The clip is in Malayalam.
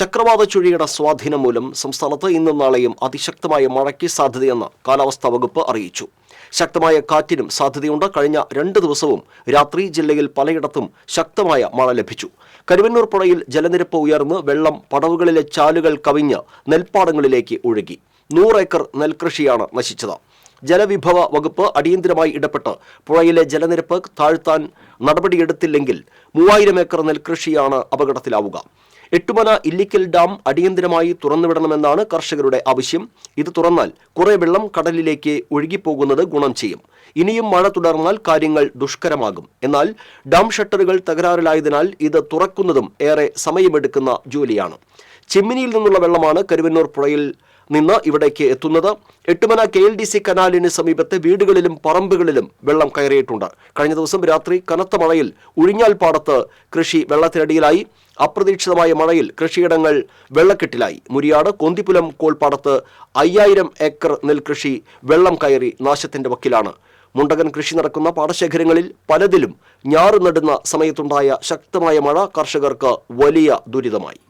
ചക്രവാത ചുഴിയുടെ സ്വാധീനം മൂലം സംസ്ഥാനത്ത് ഇന്നും നാളെയും അതിശക്തമായ മഴയ്ക്ക് സാധ്യതയെന്ന് കാലാവസ്ഥാ വകുപ്പ് അറിയിച്ചു. ശക്തമായ കാറ്റിനും സാധ്യതയുണ്ട്. കഴിഞ്ഞ രണ്ട് ദിവസവും രാത്രി ജില്ലയിൽ പലയിടത്തും ശക്തമായ മഴ ലഭിച്ചു. കരുവന്നൂർ പുഴയിൽ ജലനിരപ്പ് ഉയർന്ന് വെള്ളം പടവുകളിലെ ചാലുകൾ കവിഞ്ഞ് നെൽപ്പാടങ്ങളിലേക്ക് ഒഴുകി. നൂറേക്കർ നെൽകൃഷിയാണ് നശിച്ചത്. ജലവിഭവ വകുപ്പ് അടിയന്തിരമായി ഇടപെട്ട് പുഴയിലെ ജലനിരപ്പ് താഴ്ത്താൻ നടപടിയെടുത്തില്ലെങ്കിൽ മൂവായിരം ഏക്കർ നെൽകൃഷിയാണ് അപകടത്തിലാവുക. എട്ടുമന ഇല്ലിക്കൽ ഡാം അടിയന്തിരമായി തുറന്നുവിടണമെന്നാണ് കർഷകരുടെ ആവശ്യം. ഇത് തുറന്നാൽ കുറെ വെള്ളം കടലിലേക്ക് ഒഴുകിപ്പോകുന്നത് ഗുണം ചെയ്യും. ഇനിയും മഴ തുടർന്നാൽ കാര്യങ്ങൾ ദുഷ്കരമാകും. എന്നാൽ ഡാം ഷട്ടറുകൾ തകരാറിലായതിനാൽ ഇത് തുറക്കുന്നതും ഏറെ സമയമെടുക്കുന്ന ജോലിയാണ്. ചെമ്മിനിയിൽ നിന്നുള്ള വെള്ളമാണ് കരുവന്നൂർ പുഴയിൽ നിന്ന് ഇവിടേക്ക് എത്തുന്നത്. എട്ടുമന കെ എൽ ഡി സി കനാലിന് സമീപത്തെ വീടുകളിലും പറമ്പുകളിലും വെള്ളം കയറിയിട്ടുണ്ട്. കഴിഞ്ഞ ദിവസം രാത്രി കനത്ത മഴയിൽ ഉഴിഞ്ഞാൽ പാടത്ത് കൃഷി വെള്ളത്തിനടിയിലായി. അപ്രതീക്ഷിതമായ മഴയിൽ കൃഷിയിടങ്ങൾ വെള്ളക്കെട്ടിലായി. മുരിയാട് കൊന്തിപ്പുലം കോൾപ്പാടത്ത് അയ്യായിരം ഏക്കർ നെൽകൃഷി വെള്ളം കയറി നാശത്തിന്റെ വക്കിലാണ്. മുണ്ടകൻ കൃഷി നടക്കുന്ന പാടശേഖരങ്ങളിൽ പലതിലും ഞാറ് നടുന്ന സമയത്തുണ്ടായ ശക്തമായ മഴ കർഷകർക്ക് വലിയ ദുരിതമായി.